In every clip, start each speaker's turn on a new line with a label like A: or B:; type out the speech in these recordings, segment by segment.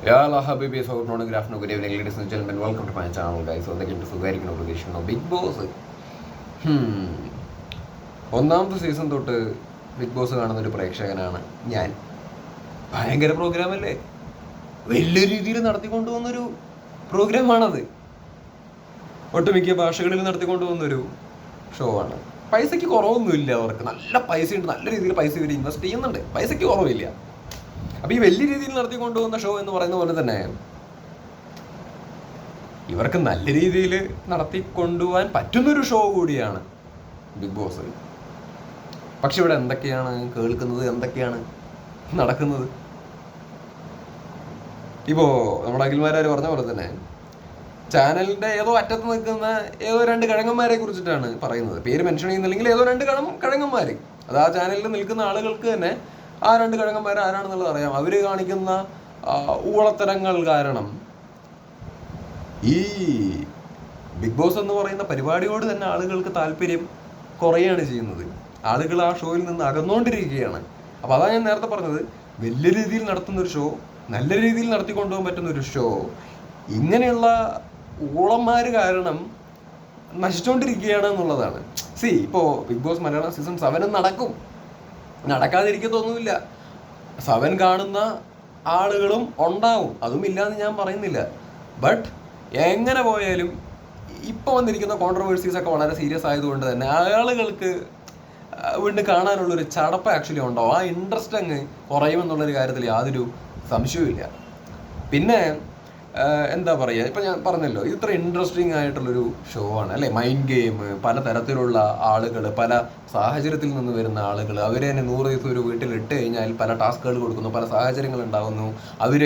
A: Graph good my channel, guys. So, എന്തൊക്കെയുണ്ട് സുഖമായിരിക്കുന്ന പ്രതീക്ഷിക്കുന്നു. Bigg Boss. ഒന്നാമത്തെ സീസൺ തൊട്ട് ബിഗ് ബോസ് കാണുന്ന ഒരു പ്രേക്ഷകനാണ് ഞാൻ. ഭയങ്കര പ്രോഗ്രാം അല്ലേ? വലിയ രീതിയിൽ നടത്തിക്കൊണ്ടു നടത്തിക്കൊണ്ടുപോകുന്നൊരു പ്രോഗ്രാമാണത് ഒട്ടുമിക്ക ഭാഷകളിൽ നടത്തിക്കൊണ്ടു പോകുന്നൊരു ഷോ ആണ്. പൈസയ്ക്ക് കുറവൊന്നുമില്ല അവർക്ക്. നല്ല പൈസ ഉണ്ട് നല്ല രീതിയിൽ പൈസ ഇവർ ഇൻവെസ്റ്റ് ചെയ്യുന്നുണ്ട്. പൈസയ്ക്ക് കുറവില്ല. അപ്പൊ ഈ വലിയ രീതിയിൽ നടത്തിക്കൊണ്ടുപോകുന്ന ഷോ എന്ന് പറയുന്ന പോലെ തന്നെ ഇവർക്ക് നല്ല രീതിയിൽ നടത്തിക്കൊണ്ടുപോകാൻ പറ്റുന്നൊരു ഷോ കൂടിയാണ് ബിഗ് ബോസ് പക്ഷെ ഇവിടെ എന്തൊക്കെയാണ്? കേൾക്കുന്നത് എന്തൊക്കെയാണ്? നടക്കുന്നത്? ഇപ്പോ നമ്മുടെ അഖിൽമാരാര് പറഞ്ഞ പോലെ തന്നെ ചാനലിന്റെ ഏതോ അറ്റത്ത് നിൽക്കുന്ന ഏതോ രണ്ട് കിഴങ്ങന്മാരെ കുറിച്ചിട്ടാണ് പറയുന്നത്. പേര് മെൻഷൻ ചെയ്യുന്നില്ലെങ്കിൽ ഏതോ രണ്ട് കിഴങ്ങന്മാര്. അത് ആ ചാനലിൽ നിൽക്കുന്ന ആളുകൾക്ക് തന്നെ ആ രണ്ട് കിഴങ്ങന്മാർ ആരാണെന്നുള്ളത് അറിയാം. അവർ കാണിക്കുന്ന ഊളത്തരങ്ങൾ കാരണം ഈ ബിഗ് ബോസ് എന്ന് പറയുന്ന പരിപാടിയോട് തന്നെ ആളുകൾക്ക് താല്പര്യം കുറയാണ് ചെയ്യുന്നത്. ആളുകൾ ആ ഷോയിൽ നിന്ന് അകന്നുകൊണ്ടിരിക്കുകയാണ്. അപ്പോൾ അതാണ് ഞാൻ നേരത്തെ പറഞ്ഞത് വലിയ രീതിയിൽ നടത്തുന്ന ഒരു ഷോ നല്ല രീതിയിൽ നടത്തിക്കൊണ്ടുപോകാൻ പറ്റുന്ന ഒരു ഷോ ഇങ്ങനെയുള്ള ഊളന്മാർ കാരണം നശിച്ചുകൊണ്ടിരിക്കുകയാണ് എന്നുള്ളതാണ്. സി ഇപ്പോ ബിഗ് ബോസ് മലയാളം സീസൺ സെവനും നടക്കും. നടക്കാതിരിക്കത്തൊന്നുമില്ല സെവൻ കാണുന്ന ആളുകളും ഉണ്ടാവും. അതും ഇല്ലാന്ന് ഞാൻ പറയുന്നില്ല. ബട്ട് എങ്ങനെ പോയാലും ഇപ്പോൾ വന്നിരിക്കുന്ന കോൺട്രവേഴ്സീസ് ഒക്കെ വളരെ സീരിയസ് ആയതുകൊണ്ട് തന്നെ ആളുകൾക്ക് വീണ്ടും കാണാനുള്ളൊരു ചടപ്പ് ആക്ച്വലി ഉണ്ടാവും ആ ഇൻട്രസ്റ്റ് അങ്ങ് കുറയുമെന്നുള്ളൊരു കാര്യത്തിൽ യാതൊരു സംശയവുമില്ല. പിന്നെ എന്താ പറയുക ഇപ്പം ഞാൻ പറഞ്ഞല്ലോ ഇത് ഇത്ര ഇൻട്രസ്റ്റിംഗ് ആയിട്ടുള്ളൊരു ഷോ ആണ് അല്ലേ? മൈൻഡ് ഗെയിം പല തരത്തിലുള്ള ആളുകൾ പല സാഹചര്യത്തിൽ നിന്ന് വരുന്ന ആളുകൾ അവരെ തന്നെ നൂറ് ദിവസം ഒരു വീട്ടിൽ ഇട്ട് കഴിഞ്ഞാൽ പല ടാസ്കുകൾ കൊടുക്കുന്നു പല സാഹചര്യങ്ങൾ ഉണ്ടാകുന്നു അവർ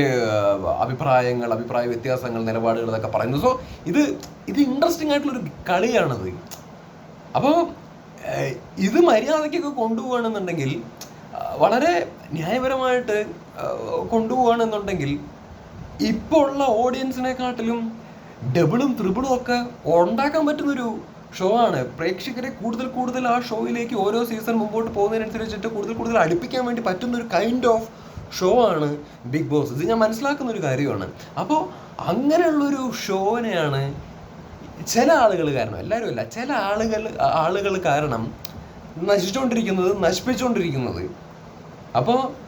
A: അഭിപ്രായങ്ങൾ അഭിപ്രായ വ്യത്യാസങ്ങൾ നിലപാടുകൾ ഇതൊക്കെ പറയുന്നു. സോ ഇത് ഇത് ഇൻട്രസ്റ്റിംഗ് ആയിട്ടുള്ളൊരു കളിയാണത്. അപ്പോൾ ഇത് മര്യാദയ്ക്കൊക്കെ കൊണ്ടുപോകണമെന്നുണ്ടെങ്കിൽ വളരെ ന്യായപരമായിട്ട് കൊണ്ടുപോവുകയാണെന്നുണ്ടെങ്കിൽ ഇപ്പോൾ ഉള്ള ഓഡിയൻസിനെക്കാട്ടിലും ഡബിളും ത്രിബിളും ഒക്കെ ഉണ്ടാക്കാൻ പറ്റുന്നൊരു ഷോ ആണ്. പ്രേക്ഷകരെ കൂടുതൽ കൂടുതൽ ആ ഷോയിലേക്ക് ഓരോ സീസൺ മുമ്പോട്ട് പോകുന്നതിനനുസരിച്ചിട്ട് കൂടുതൽ കൂടുതൽ അടുപ്പിക്കാൻ വേണ്ടി പറ്റുന്ന ഒരു കൈൻഡ് ഓഫ് ഷോ ആണ് ബിഗ് ബോസ് ഇത് ഞാൻ മനസ്സിലാക്കുന്ന ഒരു കാര്യമാണ്. അപ്പോൾ അങ്ങനെയുള്ളൊരു ഷോവിനെയാണ് ചില ആളുകൾ കാരണം എല്ലാവരും അല്ല ചില ആളുകൾ ആളുകൾ കാരണം നശിച്ചുകൊണ്ടിരിക്കുന്നത് നശിപ്പിച്ചുകൊണ്ടിരിക്കുന്നത് അപ്പോൾ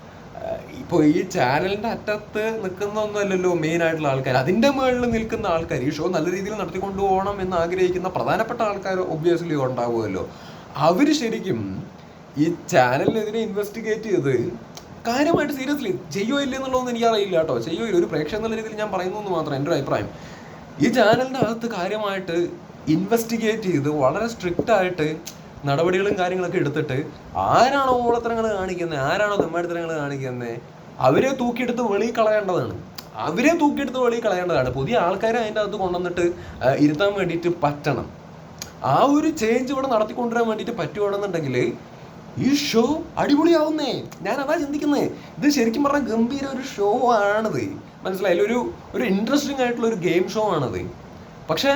A: ഇപ്പോൾ ഈ ചാനലിന്റെ അറ്റത്ത് നിൽക്കുന്നൊന്നുമല്ലല്ലോ മെയിൻ ആയിട്ടുള്ള ആൾക്കാർ അതിന്റെ മുകളിൽ നിൽക്കുന്ന ആൾക്കാർ ഈ ഷോ നല്ല രീതിയിൽ നടത്തിക്കൊണ്ടു പോകണം എന്ന് ആഗ്രഹിക്കുന്ന പ്രധാനപ്പെട്ട ആൾക്കാർ ഒബ്വിയസ്ലി ഉണ്ടാവുമല്ലോ. അവർ ശരിക്കും ഈ ചാനലിനെതിരെ ഇൻവെസ്റ്റിഗേറ്റ് ചെയ്ത് കാര്യമായിട്ട് സീരിയസ്ലി ചെയ്യോ ഇല്ല എന്നുള്ളതൊന്നും എനിക്കറിയില്ല കേട്ടോ. ചെയ്യോ ഇല്ല? ഒരു പ്രേക്ഷകൻ എന്നുള്ള രീതിയിൽ ഞാൻ പറയുന്നു എന്ന് മാത്രം എന്റെ ഒരു അഭിപ്രായം. ഈ ചാനലിന്റെ അകത്ത് കാര്യമായിട്ട് ഇൻവെസ്റ്റിഗേറ്റ് ചെയ്ത് വളരെ സ്ട്രിക്റ്റ് ആയിട്ട് നടപടികളും കാര്യങ്ങളൊക്കെ എടുത്തിട്ട് ആരാണോ ഓളത്തരങ്ങൾ കാണിക്കുന്നത് ആരാണോ തെമ്മാടിത്തരങ്ങൾ കാണിക്കുന്നത് അവരെ തൂക്കിയെടുത്ത് വെളിയിൽ കളയേണ്ടതാണ്. അവരെ തൂക്കിയെടുത്ത് വെളിയിൽ കളയേണ്ടതാണ്. പുതിയ ആൾക്കാരെ അതിന്റെ അകത്ത് കൊണ്ടുവന്നിട്ട് ഇരുത്താൻ വേണ്ടിയിട്ട് പറ്റണം. ആ ഒരു ചേഞ്ച് ഇവിടെ നടത്തിക്കൊണ്ടുവരാൻ വേണ്ടിയിട്ട് പറ്റുവാണെന്നുണ്ടെങ്കിൽ ഈ ഷോ അടിപൊളിയാവുന്നേ. ഞാൻ അതാ ചിന്തിക്കുന്നത് ഇത് ശരിക്കും പറഞ്ഞാൽ ഗംഭീര ഒരു ഷോ ആണത്. മനസ്സിലായില്ല ഒരു ഒരു ഇൻട്രസ്റ്റിംഗ് ആയിട്ടുള്ള ഒരു ഗെയിം ഷോ ആണത്. പക്ഷേ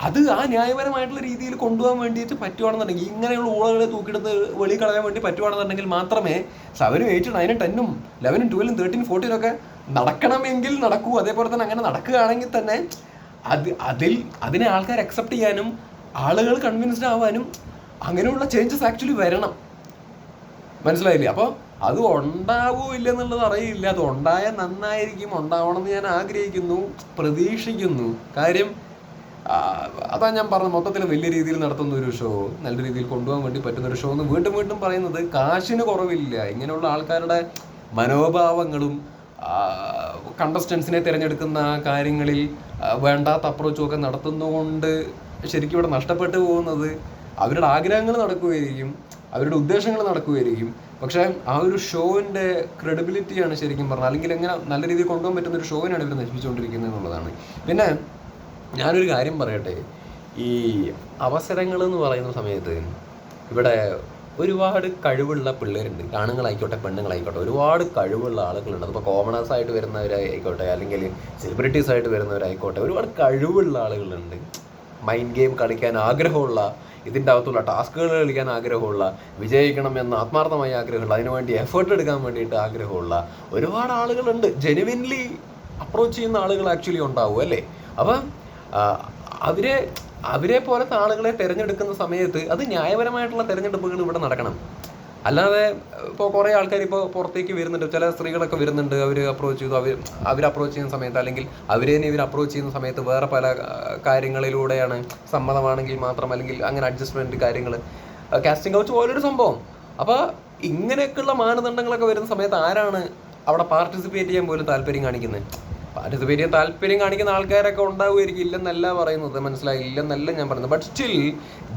A: അത് ആ ന്യായപരമായിട്ടുള്ള രീതിയിൽ കൊണ്ടുപോകാൻ വേണ്ടിയിട്ട് പറ്റുവാണെന്നുണ്ടെങ്കിൽ ഇങ്ങനെയുള്ള ഊളകളെ തൂക്കിയെടുത്ത് വെളി കളയാൻ വേണ്ടി പറ്റുവാണെന്നുണ്ടെങ്കിൽ മാത്രമേ സെവനും എയ്റ്റും നയനും ടെന്നും ലെവനും ട്വൽവും തേർട്ടീൻ ഫോർട്ടീനും ഒക്കെ നടക്കണമെങ്കിൽ നടക്കൂ. അതേപോലെ തന്നെ അങ്ങനെ നടക്കുകയാണെങ്കിൽ തന്നെ അത് അതിൽ അതിനെ ആൾക്കാർ അക്സെപ്റ്റ് ചെയ്യാനും ആളുകൾ കൺവിൻസ്ഡ് ആവാനും അങ്ങനെയുള്ള ചേഞ്ചസ് ആക്ച്വലി വരണം. മനസ്സിലായില്ലേ? അപ്പോൾ അത് ഉണ്ടാവോ ഇല്ല എന്നുള്ളത് അറിയില്ല. അത് ഉണ്ടായാൽ നന്നായിരിക്കും. ഉണ്ടാവണം എന്ന് ഞാൻ ആഗ്രഹിക്കുന്നു. പ്രതീക്ഷിക്കുന്നു. കാര്യം അതാ ഞാൻ പറഞ്ഞത് മൊത്തത്തിൽ വലിയ രീതിയിൽ നടത്തുന്ന ഒരു ഷോ നല്ല രീതിയിൽ കൊണ്ടുപോകാൻ വേണ്ടി പറ്റുന്ന ഒരു ഷോ എന്ന് വീണ്ടും വീണ്ടും പറയുന്നത് കാശിന് കുറവില്ല. ഇങ്ങനെയുള്ള ആൾക്കാരുടെ മനോഭാവങ്ങളും കണ്ടസ്റ്റൻസിനെ തിരഞ്ഞെടുക്കുന്ന കാര്യങ്ങളിൽ വേണ്ടാത്ത അപ്രോച്ചും ഒക്കെ നടത്തുന്നതുകൊണ്ട് ശരിക്കും ഇവിടെ നഷ്ടപ്പെട്ടു പോകുന്നത് അവരുടെ ആഗ്രഹങ്ങൾ നടക്കുകയായിരിക്കും അവരുടെ ഉദ്ദേശങ്ങൾ നടക്കുകയായിരിക്കും. പക്ഷേ ആ ഒരു ഷോവിന്റെ ക്രെഡിബിലിറ്റിയാണ് ശരിക്കും പറഞ്ഞാൽ അല്ലെങ്കിൽ എങ്ങനെ നല്ല രീതിയിൽ കൊണ്ടുപോകാൻ പറ്റുന്ന ഒരു ഷോവിനാണ് ഇവർ നശിപ്പിച്ചുകൊണ്ടിരിക്കുന്നത് എന്നുള്ളതാണ്. പിന്നെ ഞാനൊരു കാര്യം പറയട്ടെ. ഈ അവസരങ്ങൾ എന്ന് പറയുന്ന സമയത്ത് ഇവിടെ ഒരുപാട് കഴിവുള്ള പിള്ളേരുണ്ട്. ആണുങ്ങളായിക്കോട്ടെ പെണ്ണുങ്ങളായിക്കോട്ടെ ഒരുപാട് കഴിവുള്ള ആളുകളുണ്ട്. അതിപ്പോൾ കോമണേഴ്സ് ആയിട്ട് വരുന്നവരായിക്കോട്ടെ അല്ലെങ്കിൽ സെലിബ്രിറ്റീസ് ആയിട്ട് വരുന്നവരായിക്കോട്ടെ ഒരുപാട് കഴിവുള്ള ആളുകളുണ്ട്. മൈൻഡ് ഗെയിം കളിക്കാൻ ആഗ്രഹമുള്ള ഇതിന്റെ അകത്തുള്ള ടാസ്കുകൾ കളിക്കാൻ ആഗ്രഹമുള്ള വിജയിക്കണം എന്ന് ആത്മാർത്ഥമായി ആഗ്രഹമുള്ള അതിനുവേണ്ടി എഫേർട്ട് എടുക്കാൻ വേണ്ടിയിട്ട് ആഗ്രഹമുള്ള ഒരുപാട് ആളുകളുണ്ട്. ജെനുവിൻലി അപ്രോച്ച് ചെയ്യുന്ന ആളുകൾ ആക്ച്വലി ഉണ്ടാവും അല്ലേ? അപ്പം അവരെ അവരെ പോലത്തെ ആളുകളെ തിരഞ്ഞെടുക്കുന്ന സമയത്ത് അത് ന്യായപരമായിട്ടുള്ള തിരഞ്ഞെടുപ്പുകൾ ഇവിടെ നടക്കണം. അല്ലാതെ ഇപ്പോൾ കുറേ ആൾക്കാർ ഇപ്പോൾ പുറത്തേക്ക് വരുന്നുണ്ട്. ചില സ്ത്രീകളൊക്കെ വരുന്നുണ്ട്. അവർ അപ്രോച്ച് ചെയ്തു. അവർ അവർ അപ്രോച്ച് ചെയ്യുന്ന സമയത്ത് അല്ലെങ്കിൽ അവരെ ഇവർ അപ്രോച്ച് ചെയ്യുന്ന സമയത്ത് വേറെ പല കാര്യങ്ങളിലൂടെയാണ് സമ്മതമാണെങ്കിൽ മാത്രം അല്ലെങ്കിൽ അങ്ങനെ അഡ്ജസ്റ്റ്മെന്റ് കാര്യങ്ങൾ കാസ്റ്റിംഗ് കൗച്ച് പോലൊരു സംഭവം. അപ്പോൾ ഇങ്ങനെയൊക്കെയുള്ള മാനദണ്ഡങ്ങളൊക്കെ വരുന്ന സമയത്ത് ആരാണ് അവിടെ പാർട്ടിസിപ്പേറ്റ് ചെയ്യാൻ പോലും താല്പര്യം കാണിക്കുന്നത് പാർട്ടിസിപ്പേറ്റ് പിന്നെ താല്പര്യം കാണിക്കുന്ന ആൾക്കാരൊക്കെ ഉണ്ടാവുമായിരിക്കും. ഇല്ലെന്നല്ല പറയുന്നത്. മനസ്സിലായി? ഇല്ലെന്നല്ല ഞാൻ പറയുന്നത്. ബട്ട് സ്റ്റിൽ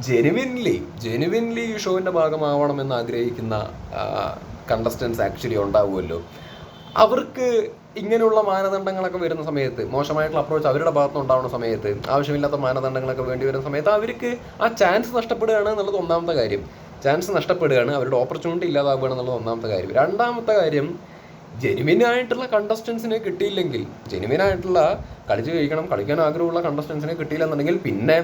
A: ജെനുവിൻലി ജെനുവിൻലി ഈ ഷോവിന്റെ ഭാഗമാവണമെന്ന് ആഗ്രഹിക്കുന്ന കണ്ടസ്റ്റൻസ് ആക്ച്വലി ഉണ്ടാവുമല്ലോ. അവർക്ക് ഇങ്ങനെയുള്ള മാനദണ്ഡങ്ങളൊക്കെ വരുന്ന സമയത്ത് മോശമായിട്ടുള്ള അപ്രോച്ച് അവരുടെ ഭാഗത്ത് ഉണ്ടാവുന്ന സമയത്ത് ആവശ്യമില്ലാത്ത മാനദണ്ഡങ്ങളൊക്കെ വേണ്ടി വരുന്ന സമയത്ത് അവർക്ക് ആ ചാൻസ് നഷ്ടപ്പെടുകയാണ് എന്നുള്ളത് ഒന്നാമത്തെ കാര്യം. ചാൻസ് നഷ്ടപ്പെടുകയാണ് അവരുടെ ഓപ്പർച്യൂണിറ്റി ഇല്ലാതാവുകയാണ് എന്നുള്ളത് ഒന്നാമത്തെ കാര്യം. രണ്ടാമത്തെ കാര്യം ജെനുവിൻ ആയിട്ടുള്ള കണ്ടസ്റ്റൻസിനെ കിട്ടിയില്ലെങ്കിൽ ജെനുവിൻ ആയിട്ടുള്ള കളിച്ച് കഴിക്കണം കളിക്കാൻ ആഗ്രഹമുള്ള കണ്ടസ്റ്റൻസിനെ കിട്ടിയില്ലെന്നുണ്ടെങ്കിൽ പിന്നെ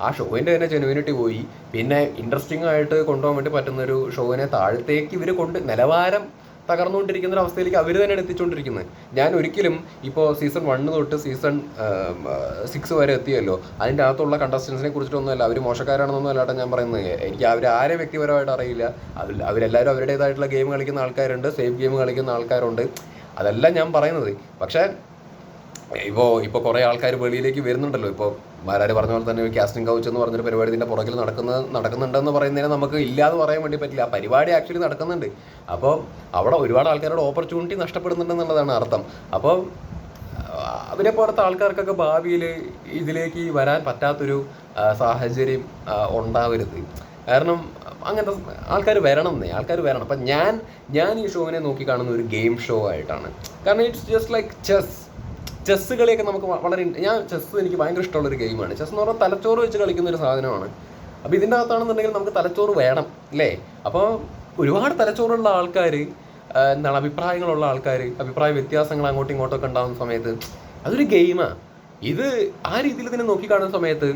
A: ആ ഷോയിന്റെ തന്നെ ജെനുവിനിറ്റി പോയി. പിന്നെ ഇൻട്രസ്റ്റിംഗ് ആയിട്ട് കൊണ്ടുപോകാൻ വേണ്ടി പറ്റുന്നൊരു ഷോവിനെ താഴത്തേക്ക് ഇവർ കൊണ്ട് നിലവാരം തകർന്നുകൊണ്ടിരിക്കുന്ന ഒരു അവസ്ഥയിലേക്ക് അവർ തന്നെ എത്തിച്ചുകൊണ്ടിരിക്കുന്നത് ഞാൻ ഒരിക്കലും ഇപ്പോൾ സീസൺ വണ്ണ് തൊട്ട് സീസൺ സിക്സ് വരെ എത്തിയല്ലോ. അതിന്റെ അകത്തുള്ള കണ്ടസ്റ്റൻസിനെ കുറിച്ചിട്ടൊന്നുമല്ല അവർ മോശക്കാരാണെന്നൊന്നും അല്ലാട്ടെ ഞാൻ പറയുന്നത്. എനിക്ക് അവർ ആരെ വ്യക്തിപരമായിട്ട് അറിയില്ല. അതിൽ അവരെല്ലാവരും അവരുടേതായിട്ടുള്ള ഗെയിം കളിക്കുന്ന ആൾക്കാരുണ്ട് സേഫ് ഗെയിം കളിക്കുന്ന ആൾക്കാരുണ്ട്. അതെല്ലാം ഞാൻ പറയുന്നത്. പക്ഷേ ഇപ്പോൾ ഇപ്പോൾ കുറേ ആൾക്കാർ വെളിയിലേക്ക് വരുന്നുണ്ടല്ലോ. ഇപ്പോൾ മാരാര് പറഞ്ഞ പോലെ തന്നെ കാസ്റ്റിംഗ് കൗച്ച് എന്ന് പറഞ്ഞൊരു പരിപാടി ഇതിന്റെ പുറകിൽ നടക്കുന്ന നടക്കുന്നുണ്ടെന്ന് പറയുന്നതിനെ നമുക്ക് ഇല്ലാതെ പറയാൻ വേണ്ടി പറ്റില്ല. ആ പരിപാടി ആക്ച്വലി നടക്കുന്നുണ്ട്. അപ്പോൾ അവിടെ ഒരുപാട് ആൾക്കാരുടെ ഓപ്പർച്യൂണിറ്റി നഷ്ടപ്പെടുന്നുണ്ടെന്നുള്ളതാണ് അർത്ഥം. അപ്പോൾ അവരെ പോലത്തെ ആൾക്കാർക്കൊക്കെ ഭാവിയിൽ ഇതിലേക്ക് വരാൻ പറ്റാത്തൊരു സാഹചര്യം ഉണ്ടാവരുത്. കാരണം അങ്ങനത്തെ ആൾക്കാർ വരണം എന്നേ ആൾക്കാർ വരണം. അപ്പം ഞാൻ ഞാൻ ഈ ഷോവിനെ നോക്കി കാണുന്ന ഒരു ഗെയിം ഷോ ആയിട്ടാണ്. കാരണം it's just like chess chess കളിയൊക്കെ നമുക്ക് വളരെ ഞാൻ ചെസ്സ് എനിക്ക് ഭയങ്കര ഇഷ്ടമുള്ള ഒരു ഗെയിമാണ്. ചെസ് എന്ന് പറഞ്ഞാൽ തലച്ചോറ് വെച്ച് കളിക്കുന്ന ഒരു സാധനമാണ്. അപ്പോൾ ഇതിന്റെ അകത്താണെന്നുണ്ടെങ്കിൽ നമുക്ക് തലച്ചോറ് വേണം അല്ലേ? അപ്പോൾ ഒരുപാട് തലച്ചോറുള്ള ആൾക്കാർ എന്താണ് അഭിപ്രായങ്ങളുള്ള ആൾക്കാർ അഭിപ്രായ വ്യത്യാസങ്ങൾ അങ്ങോട്ടും ഇങ്ങോട്ടും ഒക്കെ ഉണ്ടാകുന്ന സമയത്ത് അതൊരു ഗെയിമാണ് ഇത് ആ രീതിയിൽ ഇതിനെ നോക്കിക്കാണുന്ന സമയത്ത്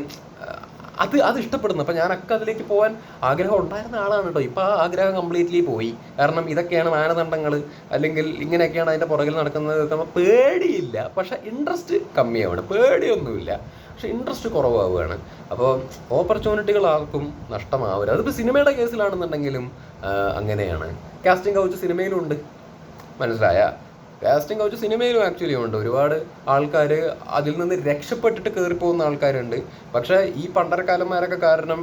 A: അത് അത് ഇഷ്ടപ്പെടുന്നു. അപ്പം ഞാനൊക്കെ അതിലേക്ക് പോകാൻ ആഗ്രഹം ഉണ്ടായിരുന്ന ആളാണ് കേട്ടോ ഇപ്പം ആ ആഗ്രഹം കംപ്ലീറ്റ്ലി പോയി. കാരണം ഇതൊക്കെയാണ് മാനദണ്ഡങ്ങൾ അല്ലെങ്കിൽ ഇങ്ങനെയൊക്കെയാണ് അതിന്റെ പുറകിൽ നടക്കുന്നത്. നമ്മൾ പേടിയില്ല. പക്ഷേ ഇൻട്രസ്റ്റ് കമ്മിയാവുകയാണ് പേടിയൊന്നുമില്ല. പക്ഷേ ഇൻട്രസ്റ്റ് കുറവാവുകയാണ്. അപ്പോൾ ഓപ്പർച്യൂണിറ്റികൾ ആർക്കും നഷ്ടമാവരുത്. അതിപ്പോൾ സിനിമയുടെ കേസിലാണെന്നുണ്ടെങ്കിലും അങ്ങനെയാണ്. കാസ്റ്റിംഗ് കൗച്ച് സിനിമയിലുണ്ട്. മനസ്സിലായ? കാസ്റ്റിംഗ് കൗച്ച് സിനിമയിലും ആക്ച്വലി ഉണ്ട്. ഒരുപാട് ആൾക്കാർ അതിൽ നിന്ന് രക്ഷപ്പെട്ടിട്ട് കയറിപ്പോകുന്ന ആൾക്കാരുണ്ട്. പക്ഷേ ഈ പണ്ടരക്കാലന്മാരൊക്കെ കാരണം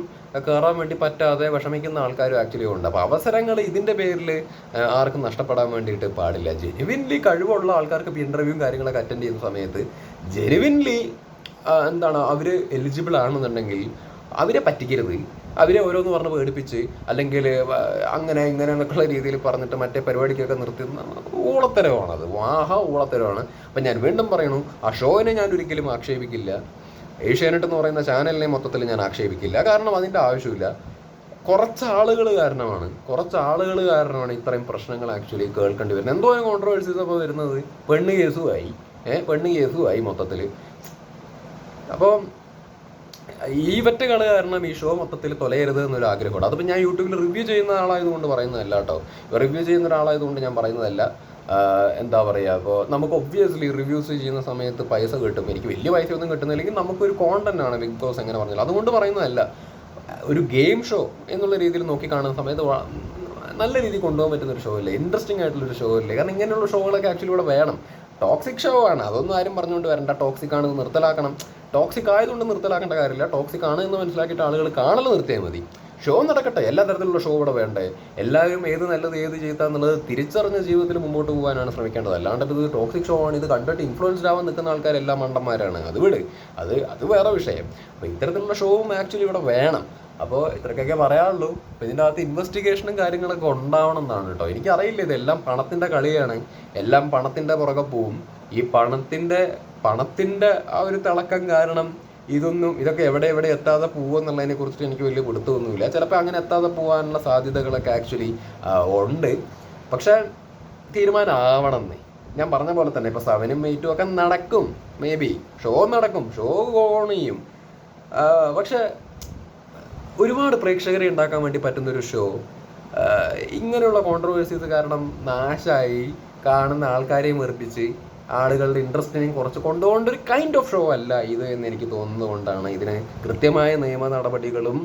A: കയറാൻ വേണ്ടി പറ്റാതെ വിഷമിക്കുന്ന ആൾക്കാരും ആക്ച്വലി ഉണ്ട്. അപ്പോൾ അവസരങ്ങൾ ഇതിന്റെ പേരിൽ ആർക്കും നഷ്ടപ്പെടാൻ വേണ്ടിയിട്ട് പാടില്ല. ജെനുവിൻലി കഴിവുള്ള ആൾക്കാർക്ക് ഇപ്പോൾ ഇന്റർവ്യൂവും കാര്യങ്ങളൊക്കെ അറ്റൻഡ് ചെയ്യുന്ന സമയത്ത് ജെനുവിൻലി എന്താണ് അവർ എലിജിബിൾ ആണെന്നുണ്ടെങ്കിൽ അവരെ പറ്റിക്കരുത്. അവരെ ഓരോന്ന് പറഞ്ഞ് പേടിപ്പിച്ച് അല്ലെങ്കിൽ അങ്ങനെ ഇങ്ങനെ എന്നൊക്കെയുള്ള രീതിയിൽ പറഞ്ഞിട്ട് മറ്റേ പരിപാടിക്കൊക്കെ നിർത്തി ഊളത്തരമാണത് വാഹ ഊളത്തരമാണ്. അപ്പം ഞാൻ വീണ്ടും പറയണു ഷോയിനെ ഞാൻ ഒരിക്കലും ആക്ഷേപിക്കില്ല. ഏഷ്യാനെറ്റ് എന്ന് പറയുന്ന ചാനലിനെ മൊത്തത്തിൽ ഞാൻ ആക്ഷേപിക്കില്ല. കാരണം അതിന്റെ ആവശ്യമില്ല. കുറച്ച് ആളുകൾ കാരണമാണ്. കുറച്ച് ആളുകൾ കാരണമാണ് ഇത്രയും പ്രശ്നങ്ങൾ ആക്ച്വലി കേൾക്കേണ്ടി വരുന്നത്. എന്തോ കോൺട്രവേഴ്സീസ് അപ്പോൾ വരുന്നത്. പെണ്ണ് കേസുമായി ഏഹ് പെണ്ണ് കേസുമായി മൊത്തത്തിൽ. അപ്പോൾ ഈ വെറ്റകൾ കാരണം ഈ ഷോ മൊത്തത്തിൽ തൊലയരുത് എന്നൊരു ആഗ്രഹമുണ്ട്. അതിപ്പോൾ ഞാൻ യൂട്യൂബിൽ റിവ്യൂ ചെയ്യുന്ന ആളായതുകൊണ്ട് പറയുന്നതല്ല കേട്ടോ. റിവ്യൂ ചെയ്യുന്ന ഒരാളായതുകൊണ്ട് ഞാൻ പറയുന്നതല്ല. എന്താ പറയുക അപ്പോൾ നമുക്ക് ഒബ്വിയസ്ലി റിവ്യൂസ് ചെയ്യുന്ന സമയത്ത് പൈസ കിട്ടും. എനിക്ക് വലിയ പൈസ ഒന്നും കിട്ടുന്നില്ലെങ്കിൽ നമുക്കൊരു കോണ്ടന്റ് ആണ് ബിഗ് ബോസ് എങ്ങനെ പറഞ്ഞാൽ അതുകൊണ്ട് പറയുന്നതല്ല. ഒരു ഗെയിം ഷോ എന്നുള്ള രീതിയിൽ നോക്കി കാണുന്ന സമയത്ത് നല്ല രീതിയിൽ കൊണ്ടുപോകാൻ പറ്റുന്ന ഒരു ഷോ അല്ലേ ഇൻട്രസ്റ്റിംഗ് ആയിട്ടുള്ള ഒരു ഷോ അല്ലേ കാരണം ഇങ്ങനെയുള്ള ഷോകളൊക്കെ ആക്ച്വലി ഇവിടെ വേണം. ടോക്സിക് ഷോ ആണ്. അതൊന്നും ആരും പറഞ്ഞുകൊണ്ട് വരണ്ട. ടോക്സിക് ആണ് നിർത്തലാക്കണം. ടോക്സിക് ആയതുകൊണ്ട് നിർത്തലാക്കേണ്ട കാര്യമില്ല. ടോക്സിക് ആണ് എന്ന് മനസ്സിലാക്കിയിട്ട് ആളുകൾ കാണൽ നിർത്തിയാൽ മതി. ഷോ നടക്കട്ടെ. എല്ലാ തരത്തിലുള്ള ഷോ ഇവിടെ വേണ്ടേ? എല്ലാവരും ഏത് നല്ലത് ഏത് ചെയ്താൽ എന്നുള്ളത് തിരിച്ചറിഞ്ഞ ജീവിതത്തിൽ മുമ്പോട്ട് പോകാനാണ് ശ്രമിക്കേണ്ടത്. അല്ലാണ്ട് ഇത് ടോക്സിക് ഷോ ആണ്. ഇത് കണ്ടിട്ട് ഇൻഫ്ലുവൻസ്ഡ് ആവാൻ നിൽക്കുന്ന ആൾക്കാരെല്ലാം മണ്ടന്മാരാണ്. അത് വിട്. അത് അത് വേറെ വിഷയം. അപ്പോൾ ഇത്തരത്തിലുള്ള ഷോവും ആക്ച്വലി ഇവിടെ വേണം. അപ്പോൾ ഇത്രയ്ക്കൊക്കെ പറയാനുള്ളൂ. അപ്പോൾ ഇതിന്റെ അകത്ത് ഇൻവെസ്റ്റിഗേഷനും കാര്യങ്ങളൊക്കെ ഉണ്ടാവണം എന്നാണ് കേട്ടോ. എനിക്കറിയില്ല. ഇതെല്ലാം പണത്തിന്റെ കളിയാണ്. എല്ലാം പണത്തിന്റെ പുറകെ പോവും. ഈ പണത്തിന്റെ പണത്തിന്റെ ആ ഒരു തിളക്കം കാരണം ഇതൊന്നും ഇതൊക്കെ എവിടെ എവിടെ എത്താതെ പോകുമെന്നുള്ളതിനെ കുറിച്ചിട്ട് എനിക്ക് വലിയ പിടുത്തമൊന്നുമില്ല. ചിലപ്പോൾ അങ്ങനെ എത്താതെ പോകാനുള്ള സാധ്യതകളൊക്കെ ആക്ച്വലി ഉണ്ട്. പക്ഷേ തീരുമാനമാവണം എന്നേ ഞാൻ പറഞ്ഞ പോലെ തന്നെ ഇപ്പോൾ സെവനും എയ്റ്റും ഒക്കെ നടക്കും. മേ ബി ഷോ നടക്കും ഷോ ഓണിയും പക്ഷെ ഒരുപാട് പ്രേക്ഷകരെ ഉണ്ടാക്കാൻ വേണ്ടി പറ്റുന്നൊരു ഷോ ഇങ്ങനെയുള്ള കോൺട്രവേഴ്സീസ് കാരണം നാശമായി കാണുന്ന ആൾക്കാരെയും വെറുപ്പിച്ച് ആളുകളുടെ ഇൻട്രസ്റ്റിനെയും കുറച്ച് കൊണ്ടുപോകേണ്ട ഒരു കൈൻഡ് ഓഫ് ഷോ അല്ല ഇത് എന്ന് എനിക്ക് തോന്നുന്നതുകൊണ്ടാണ്. ഇതിന് കൃത്യമായ നിയമ നടപടികളും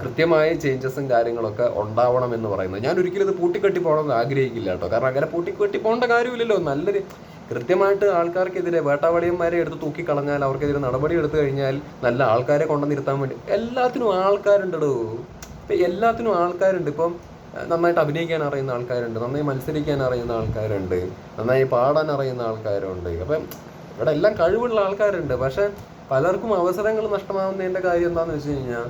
A: കൃത്യമായ ചേഞ്ചസും കാര്യങ്ങളൊക്കെ ഉണ്ടാവണം എന്ന് പറയുന്നത്. ഞാൻ ഒരിക്കലും ഇത് പൂട്ടിക്കെട്ടി പോകണമെന്ന് ആഗ്രഹിക്കില്ല കേട്ടോ. കാരണം അങ്ങനെ പൂട്ടിക്കെട്ടി പോകേണ്ട കാര്യമില്ലല്ലോ. നല്ലൊരു കൃത്യമായിട്ട് ആൾക്കാർക്കെതിരെ വേട്ടാവളിയന്മാരെ എടുത്ത് തൂക്കിക്കളഞ്ഞാൽ അവർക്കെതിരെ നടപടി എടുത്തു കഴിഞ്ഞാൽ നല്ല ആൾക്കാരെ കൊണ്ടുവന്നിരുത്താൻ വേണ്ടി. എല്ലാത്തിനും ആൾക്കാരുണ്ടോ ഇപ്പം എല്ലാത്തിനും ആൾക്കാരുണ്ട്. ഇപ്പം നന്നായിട്ട് അഭിനയിക്കാൻ അറിയുന്ന ആൾക്കാരുണ്ട് നന്നായി മത്സരിക്കാൻ അറിയുന്ന ആൾക്കാരുണ്ട് നന്നായി പാടാൻ അറിയുന്ന ആൾക്കാരുണ്ട്. അപ്പം ഇവിടെ എല്ലാം കഴിവുള്ള ആൾക്കാരുണ്ട്. പക്ഷെ പലർക്കും അവസരങ്ങൾ നഷ്ടമാവുന്നതിന്റെ കാര്യം എന്താണെന്ന് വെച്ച് കഴിഞ്ഞാൽ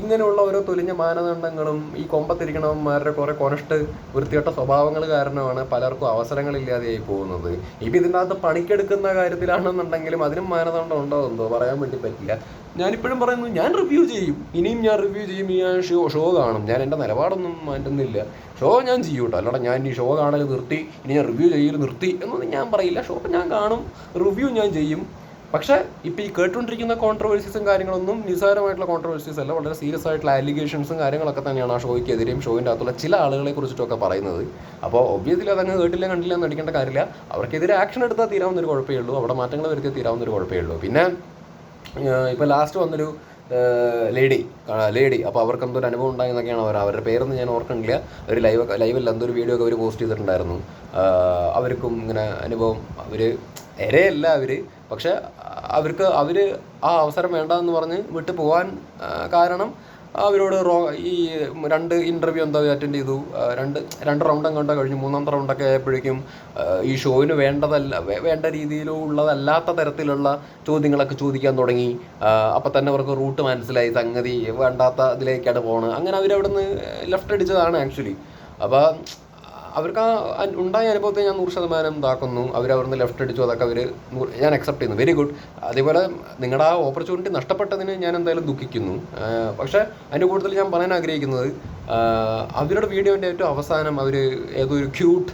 A: ഇങ്ങനെയുള്ള ഓരോ തൊലിഞ്ഞ മാനദണ്ഡങ്ങളും ഈ കൊമ്പത്തിരിക്കണവന്മാരുടെ കുറെ കൊനഷ്ട് വൃത്തികെട്ട സ്വഭാവങ്ങൾ കാരണമാണ് പലർക്കും അവസരങ്ങളില്ലാതെയായി പോകുന്നത്. ഇപ്പം ഇതിന്റെ അകത്ത് പണിക്കെടുക്കുന്ന കാര്യത്തിലാണെന്നുണ്ടെങ്കിലും അതിനും മാനദണ്ഡം ഉണ്ടോ എന്തോ പറയാൻ വേണ്ടി പറ്റില്ല. ഞാനിപ്പോഴും പറയുന്നു ഞാൻ റിവ്യൂ ചെയ്യും. ഇനിയും ഞാൻ റിവ്യൂ ചെയ്യും. ഞാൻ ഷോ ഷോ കാണും. ഞാൻ എന്റെ നിലപാടൊന്നും മാറ്റുന്നില്ല. ഷോ ഞാൻ ചെയ്യും കേട്ടോ അല്ലാതെ ഞാൻ ഈ ഷോ കാണൽ നിർത്തി ഇനി ഞാൻ റിവ്യൂ ചെയ്യൽ നിർത്തി എന്നൊന്നും ഞാൻ പറയില്ല. ഷോ ഞാൻ കാണും. റിവ്യൂ ഞാൻ ചെയ്യും. പക്ഷേ ഇപ്പോൾ ഈ കേട്ടുകൊണ്ടിരിക്കുന്ന കോൺട്രവേഴ്സീസും കാര്യങ്ങളൊന്നും നിസ്സാരമായിട്ടുള്ള കോൺട്രവേഴ്സീസ് അല്ല. വളരെ സീരിയസ് ആയിട്ടുള്ള ആലിഗേഷൻസും കാര്യങ്ങളൊക്കെ തന്നെയാണ് ആ ഷോയ്ക്കെതിരെയും ഷോയിന്റെ അകത്തുള്ള ചില ആളുകളെ കുറിച്ചിട്ടൊക്കെ പറയുന്നത്. അപ്പോൾ ഒബ്വിയസ്ലി അതങ്ങ് കേട്ടില്ല കണ്ടില്ല എന്ന് അടിക്കേണ്ട കാര്യമില്ല. അവർക്കെതിരെ ആക്ഷൻ എടുത്താൽ തീരാവുന്ന ഒരു കുഴപ്പമേ ഉള്ളൂ. അവിടെ മാറ്റങ്ങൾ വരുത്തിയാൽ തീരാവുന്ന ഒരു കുഴപ്പമേ ഉള്ളൂ. പിന്നെ ഇപ്പോൾ ലാസ്റ്റ് വന്നൊരു ലേഡി ലേഡി അപ്പോൾ അവർക്ക് എന്തൊരു അനുഭവം ഉണ്ടായെന്നൊക്കെയാണ് അവർ അവരുടെ പേരൊന്നും ഞാൻ ഓർക്കണില്ല. ഒരു ലൈവ് ലൈവിൽ എന്തോ ഒരു വീഡിയോ ഒക്കെ അവർ പോസ്റ്റ് ചെയ്തിട്ടുണ്ടായിരുന്നു. അവർക്കും ഇങ്ങനെ അനുഭവം. അവർ ഇരയല്ല അവർ പക്ഷേ അവർക്ക് അവർ ആ അവസരം വേണ്ടെന്ന് പറഞ്ഞ് വിട്ടു പോകാൻ കാരണം അവരോട് റോ ഈ രണ്ട് ഇന്റർവ്യൂ എന്താ അറ്റൻഡ് ചെയ്തു. രണ്ട് രണ്ട് റൗണ്ട് അങ്ങോട്ട് കഴിഞ്ഞു. മൂന്നാമത്തെ റൗണ്ടൊക്കെ ആയപ്പോഴേക്കും ഈ ഷോയിന് വേണ്ടതല്ല വേണ്ട രീതിയിലോ ഉള്ളതല്ലാത്ത തരത്തിലുള്ള ചോദ്യങ്ങളൊക്കെ ചോദിക്കാൻ തുടങ്ങി. അപ്പം തന്നെ അവർക്ക് റൂട്ട് മനസ്സിലായി. സംഗതി വേണ്ടാത്ത ഇതിലേക്കാണ് പോകുന്നത് അങ്ങനെ അവരവിടെ നിന്ന് ലെഫ്റ്റ് അടിച്ചതാണ് ആക്ച്വലി അപ്പോൾ അവർക്ക് ആ ഉണ്ടായ അനുഭവത്തെ ഞാൻ നൂറ് ശതമാനം ഇതാക്കുന്നു. അവർ അവിടുന്ന് ലെഫ്റ്റ് അടിച്ചു അതൊക്കെ അവർ ഞാൻ അക്സെപ്റ്റ് ചെയ്യുന്നു. വെരി ഗുഡ് അതേപോലെ നിങ്ങളുടെ ആ ഓപ്പർച്യൂണിറ്റി നഷ്ടപ്പെട്ടതിന് ഞാൻ എന്തായാലും ദുഃഖിക്കുന്നു. പക്ഷേ അതിന്റെ കൂടുതൽ ഞാൻ പറയാൻ ആഗ്രഹിക്കുന്നത് അവരുടെ വീഡിയോന്റെ ഏറ്റവും അവസാനം അവർ ഏതോ ഒരു ക്യൂട്ട്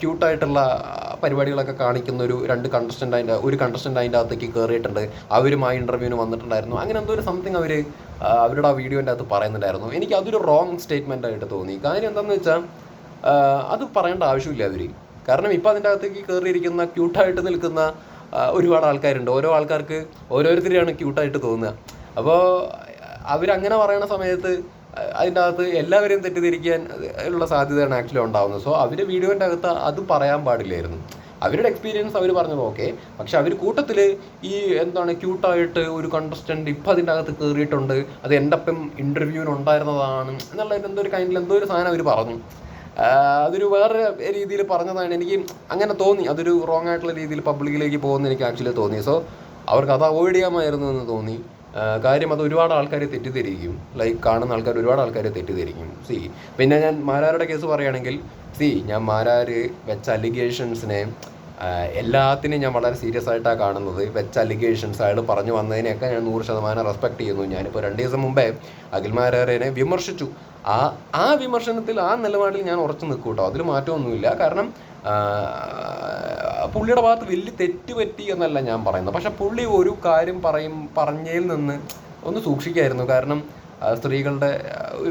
A: ക്യൂട്ടായിട്ടുള്ള പരിപാടികളൊക്കെ കാണിക്കുന്ന ഒരു രണ്ട് കണ്ടസ്റ്റന്റ് അതിന്റെ ഒരു കണ്ടസ്റ്റന്റ് അതിന്റെ അകത്തേക്ക് കയറിയിട്ടുണ്ട് അവരും ആ ഇന്റർവ്യൂവിന് വന്നിട്ടുണ്ടായിരുന്നു. അങ്ങനെ എന്തോ ഒരു സംതിങ് അവർ അവരുടെ ആ വീഡിയോന്റെ അകത്ത് പറയുന്നുണ്ടായിരുന്നു. എനിക്ക് അതൊരു റോങ് സ്റ്റേറ്റ്മെന്റ് ആയിട്ട് തോന്നി. കാര്യം എന്താണെന്ന് വെച്ചാൽ അത് പറയേണ്ട ആവശ്യമില്ല അവർ കാരണം ഇപ്പം അതിന്റെ അകത്തേക്ക് കയറിയിരിക്കുന്ന ക്യൂട്ടായിട്ട് നിൽക്കുന്ന ഒരുപാട് ആൾക്കാരുണ്ട്. ഓരോ ആൾക്കാർക്ക് ഓരോരുത്തരെയാണ് ക്യൂട്ടായിട്ട് തോന്നുക. അപ്പോൾ അവരങ്ങനെ പറയണ സമയത്ത് അതിന്റെ അകത്ത് എല്ലാവരെയും തെറ്റിദ്ധരിക്കാൻ ഉള്ള സാധ്യതയാണ് ആക്ച്വലി ഉണ്ടാകുന്നത് സോ അവർ വീഡിയോന്റെ അകത്ത് അത് പറയാൻ പാടില്ലായിരുന്നു. അവരുടെ എക്സ്പീരിയൻസ് അവർ പറഞ്ഞത് ഓക്കെ പക്ഷെ അവർ കൂട്ടത്തിൽ ഈ എന്താണ് ക്യൂട്ടായിട്ട് ഒരു കണ്ടസ്റ്റന്റ് ഇപ്പം അതിന്റെ അകത്ത് കയറിയിട്ടുണ്ട് അത് എന്റെ ഒപ്പം ഇന്റർവ്യൂവിനുണ്ടായിരുന്നതാണ് എന്നുള്ള എന്തോ ഒരു കൈൻഡിൽ എന്തോ ഒരു സാധനം അവർ പറഞ്ഞു. അതൊരു വേറെ രീതിയിൽ പറഞ്ഞതാണ്. എനിക്ക് അങ്ങനെ തോന്നി. അതൊരു റോങ് ആയിട്ടുള്ള രീതിയിൽ പബ്ലിക്കിലേക്ക് പോകുന്ന എനിക്ക് ആക്ച്വലി തോന്നി. സോ അവർക്ക് അത് അവോയ്ഡ് ചെയ്യാമായിരുന്നു എന്ന് തോന്നി. കാര്യം അത് ഒരുപാട് ആൾക്കാരെ തെറ്റിദ്ധരിക്കും. ലൈക്ക് കാണുന്ന ആൾക്കാർ ഒരുപാട് ആൾക്കാരെ തെറ്റിദ്ധരിക്കും. സി പിന്നെ ഞാൻ മാരാരുടെ കേസ് പറയുകയാണെങ്കിൽ സി ഞാൻ മാരാർ വെച്ച അലിഗേഷൻസിനെ എല്ലാത്തിനും ഞാൻ വളരെ സീരിയസ് ആയിട്ടാണ് കാണുന്നത്. വെച്ച അലിഗേഷൻസ് അയാൾ പറഞ്ഞു വന്നതിനെയൊക്കെ ഞാൻ നൂറ് ശതമാനം റെസ്പെക്ട് ചെയ്യുന്നു. ഞാനിപ്പോൾ രണ്ട് ദിവസം മുമ്പേ അഖിൽ അഖിൽമാരാരനെ വിമർശിച്ചു. ആ ആ വിമർശനത്തിൽ ആ നിലപാടിൽ ഞാൻ ഉറച്ചു നിൽക്കും കേട്ടോ അതിൽ മാറ്റമൊന്നുമില്ല. കാരണം പുള്ളിയുടെ ഭാഗത്ത് വലിയ തെറ്റ് പറ്റി എന്നല്ല ഞാൻ പറയുന്നത്. പക്ഷെ പുള്ളി ഒരു കാര്യം പറയും പറഞ്ഞതിൽ നിന്ന് ഒന്ന് സൂക്ഷിക്കായിരുന്നു. കാരണം സ്ത്രീകളുടെ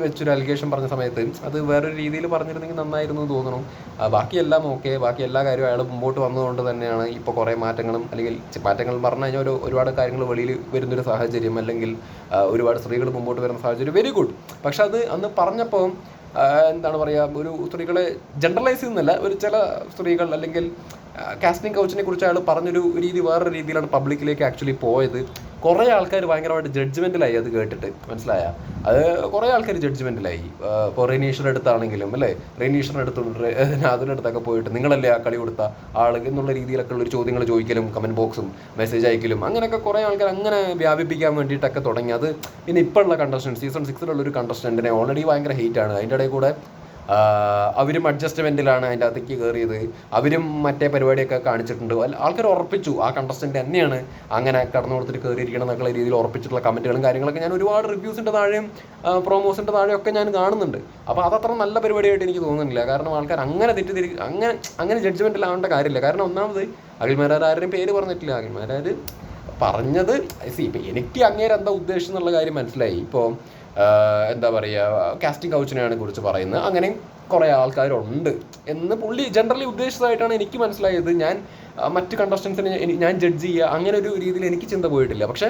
A: വെച്ചൊരു അലിഗേഷൻ പറഞ്ഞ സമയത്ത് അത് വേറൊരു രീതിയിൽ പറഞ്ഞിരുന്നെങ്കിൽ നന്നായിരുന്നു തോന്നണം. ബാക്കിയെല്ലാം ഓക്കെ ബാക്കി എല്ലാ കാര്യവും അയാൾ മുമ്പോട്ട് വന്നതുകൊണ്ട് തന്നെയാണ് ഇപ്പോൾ കുറേ മാറ്റങ്ങളും അല്ലെങ്കിൽ മാറ്റങ്ങൾ പറഞ്ഞു കഴിഞ്ഞാൽ ഒരു ഒരുപാട് കാര്യങ്ങൾ വെളിയിൽ വരുന്നൊരു സാഹചര്യം അല്ലെങ്കിൽ ഒരുപാട് സ്ത്രീകൾ മുമ്പോട്ട് വരുന്ന സാഹചര്യം. വെരി ഗുഡ് പക്ഷെ അത് അന്ന് പറഞ്ഞപ്പോൾ എന്താണ് പറയുക ഒരു സ്ത്രീകളെ ജനറലൈസ് ചെയ്യുന്നില്ല ഒരു ചില സ്ത്രീകൾ അല്ലെങ്കിൽ കാസ്റ്റിംഗ് കൗച്ചിനെ കുറിച്ച് അയാൾ പറഞ്ഞൊരു രീതി വേറൊരു രീതിയിലാണ് പബ്ലിക്കിലേക്ക് ആക്ച്വലി പോയത്. കുറേ ആൾക്കാർ ഭയങ്കരമായിട്ട് ജഡ്ജ്മെന്റിലായി അത് കേട്ടിട്ട്. മനസ്സിലായ? അത് കുറേ ആൾക്കാർ ജഡ്ജ്മെന്റിലായി ഇപ്പോൾ റെനീഷറിന്റെ അടുത്താണെങ്കിലും അല്ലേ? റെനീഷറിന്റെ അടുത്തുണ്ട് അതിന്റെ അടുത്തൊക്കെ പോയിട്ട് നിങ്ങളല്ലേ ആ കളി കൊടുത്ത ആൾ എന്നുള്ള രീതിയിലൊക്കെ ഉള്ളൊരു ചോദ്യങ്ങൾ ചോദിക്കലും കമന്റ് ബോക്സും മെസ്സേജ് അയക്കലും അങ്ങനെയൊക്കെ കുറേ ആൾക്കാർ അങ്ങനെ വ്യാപിപ്പിക്കാൻ വേണ്ടിയിട്ടൊക്കെ തുടങ്ങി. അത് പിന്നെ ഇപ്പോഴുള്ള കണ്ടസ്റ്റന്റ് സീസൺ സിക്സിലുള്ള ഒരു കണ്ടസ്റ്റന്റിനെ ഓൾറെഡി ഭയങ്കര ഹെയ്റ്റാണ് അതിന്റെ ഇടയിൽ കൂടെ അവരും അഡ്ജസ്റ്റ്മെന്റിലാണ് അതിന്റെ അകത്തേക്ക് കയറിയത്. അവരും മറ്റേ പരിപാടിയൊക്കെ കാണിച്ചിട്ടുണ്ട്. ആൾക്കാർ ഉറപ്പിച്ചു. ആ കണ്ടസ്റ്റന്റ് തന്നെയാണ് അങ്ങനെ കടന്നു കൊടുത്തിട്ട് കയറിയിരിക്കണം എന്നുള്ള രീതിയിൽ ഉറപ്പിച്ചിട്ടുള്ള കമന്റുകളും കാര്യങ്ങളൊക്കെ ഞാൻ ഒരുപാട് റിവ്യൂസിന്റെ താഴെയും പ്രൊമോസിന്റെ താഴെയൊക്കെ ഞാൻ കാണുന്നുണ്ട്. അപ്പോൾ അതത്ര നല്ല പരിപാടിയായിട്ട് എനിക്ക് തോന്നുന്നില്ല. കാരണം ആൾക്കാർ അങ്ങനെ തെറ്റിദ്ധരി അങ്ങനെ അങ്ങനെ ജഡ്ജ്മെന്റിലാവേണ്ട കാര്യമില്ല. കാരണം ഒന്നാമത് അഖിൽമാരാർ ആരുടെയും പേര് പറഞ്ഞിട്ടില്ല. അഖിൽമാരാർ പറഞ്ഞത് സി ഇപ്പം എനിക്ക് അങ്ങേരെന്താ ഉദ്ദേശം എന്നുള്ള കാര്യം മനസ്സിലായി. ഇപ്പോൾ എന്താ പറയുക കാസ്റ്റിംഗ് കൗച്ചിനെയാണ് കുറിച്ച് പറയുന്നത്. അങ്ങനെ കുറേ ആൾക്കാരുണ്ട്. എന്ന് പുള്ളി ജനറലി ഉദ്ദേശിച്ചതായിട്ടാണ് എനിക്ക് മനസ്സിലായത്. ഞാൻ മറ്റ് കണ്ടസ്റ്റൻസിനെ ഞാൻ ജഡ്ജ് ചെയ്യുക അങ്ങനെ ഒരു രീതിയിൽ എനിക്ക് ചിന്ത പോയിട്ടില്ല. പക്ഷേ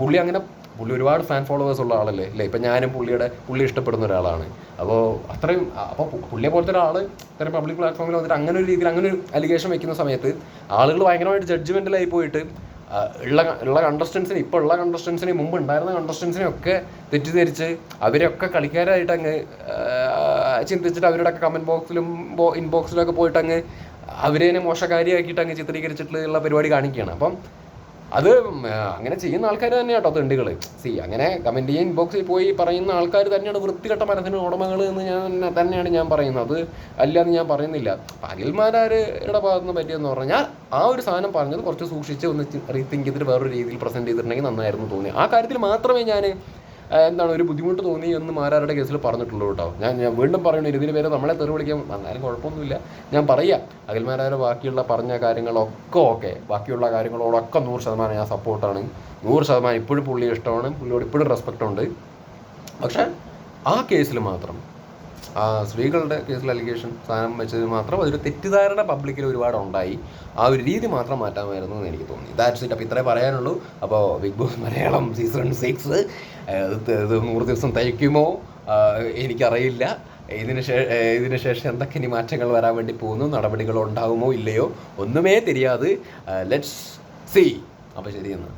A: പുള്ളി അങ്ങനെ പുള്ളി ഒരുപാട് ഫാൻ ഫോളോവേഴ്സ് ഉള്ള ആളല്ലേ? അല്ലേ? ഇപ്പം ഞാനും പുള്ളിയുടെ പുള്ളി ഇഷ്ടപ്പെടുന്ന ഒരാളാണ്. അപ്പോൾ അത്രയും അപ്പോൾ പുള്ളിയെ പോലത്തെ ഒരാൾ ഇത്രയും പബ്ലിക് പ്ലാറ്റ്ഫോമിൽ വന്നിട്ട് അങ്ങനെ ഒരു രീതിയിൽ അങ്ങനെ ഒരു അലിഗേഷൻ വെക്കുന്ന സമയത്ത് ആളുകൾ ഭയങ്കരമായിട്ട് ജഡ്ജ്മെന്റിലായി പോയിട്ട് ഉള്ള ഉള്ള കണ്ടസ്റ്റൻസിന് ഇപ്പോൾ ഉള്ള കണ്ടസ്റ്റൻസിന് മുമ്പ് ഉണ്ടായിരുന്ന കണ്ടസ്റ്റൻസിനെ ഒക്കെ തെറ്റിദ്ധരിച്ച് അവരെയൊക്കെ കളിക്കാരായിട്ട് അങ്ങ് ചിന്തിച്ചിട്ട് അവരുടെ കമന്റ് ബോക്സിലും ഇൻബോക്സിലൊക്കെ പോയിട്ട് അങ്ങ് അവരെ മോശകാരിയാക്കിയിട്ട് അങ്ങ് ചിത്രീകരിച്ചിട്ടുള്ള പരിപാടി കാണിക്കുകയാണ്. അപ്പം അത് അങ്ങനെ ചെയ്യുന്ന ആൾക്കാർ തന്നെയാണ് കേട്ടോ തെണ്ടുകൾ സി അങ്ങനെ കമന്റ് ചെയ്യാൻ ഇൻബോക്സിൽ പോയി പറയുന്ന ആൾക്കാർ തന്നെയാണ് വൃത്തികെട്ട മനസ്സിന് ഉടമകൾ എന്ന് ഞാൻ തന്നെയാണ് ഞാൻ പറയുന്നത്. അല്ല എന്ന് ഞാൻ പറയുന്നില്ല. അപ്പം അനിൽമാരാരുടെ ഭാഗത്ത് നിന്ന് പറ്റിയെന്ന് പറഞ്ഞാൽ ആ ഒരു സാധനം പറഞ്ഞത് കുറച്ച് സൂക്ഷിച്ച് ഒന്ന് റീതിങ്ക് ചെയ്തിട്ട് വേറൊരു രീതിയിൽ പ്രസന്റ് ചെയ്തിട്ടുണ്ടെങ്കിൽ നന്നായിരുന്നു തോന്നി ആ കാര്യത്തിൽ മാത്രമേ ഞാൻ എന്താണ് ഒരു ബുദ്ധിമുട്ട് തോന്നി എന്ന് മാരാരുടെ കേസിൽ പറഞ്ഞിട്ടുള്ളൂ കേട്ടോ. ഞാൻ ഞാൻ വീണ്ടും പറയുന്നു ഇതിന് പേര് നമ്മളെ തെറി വിളിക്കാൻ എന്നാലും കുഴപ്പമൊന്നുമില്ല. ഞാൻ പറയാം അഖിൽമാരാരെ ബാക്കിയുള്ള പറഞ്ഞ കാര്യങ്ങളൊക്കെ ഓക്കെ. ബാക്കിയുള്ള കാര്യങ്ങളോടൊക്കെ നൂറ് ശതമാനം ഞാൻ സപ്പോർട്ടാണ്. നൂറ് ശതമാനം ഇപ്പോഴും പുള്ളി ഇഷ്ടമാണ്. പുള്ളിയോട് ഇപ്പോഴും റെസ്പെക്റ്റ് ഉണ്ട്. പക്ഷേ ആ കേസിൽ മാത്രം ആ സ്ത്രീകളുടെ കേസിൽ അലിഗേഷൻ സ്ഥാനം വെച്ചത് മാത്രം അതൊരു തെറ്റിദ്ധാരണ പബ്ലിക്കിൽ ഒരുപാട് ഉണ്ടായി ആ ഒരു രീതി മാത്രം മാറ്റാമായിരുന്നു എന്ന് എനിക്ക് തോന്നി. ദാറ്റ്സ് ഇറ്റ് അപ്പോൾ ഇത്രേ പറയാനുള്ളൂ. അപ്പോൾ Bigg Boss Malayalam season six ഇത് നൂറ് ദിവസം തയ്ക്കുമോ? എനിക്കറിയില്ല. ഇതിന് ശേഷം ഇതിന് ശേഷം എന്തൊക്കെ ഇനി മാറ്റങ്ങൾ വരാൻ വേണ്ടി പോകുന്നു? നടപടികൾ ഉണ്ടാകുമോ ഇല്ലയോ? ഒന്നുമേ തിരിയാതെ. ലെറ്റ്സ് സി അപ്പോൾ ശരി എന്നാൽ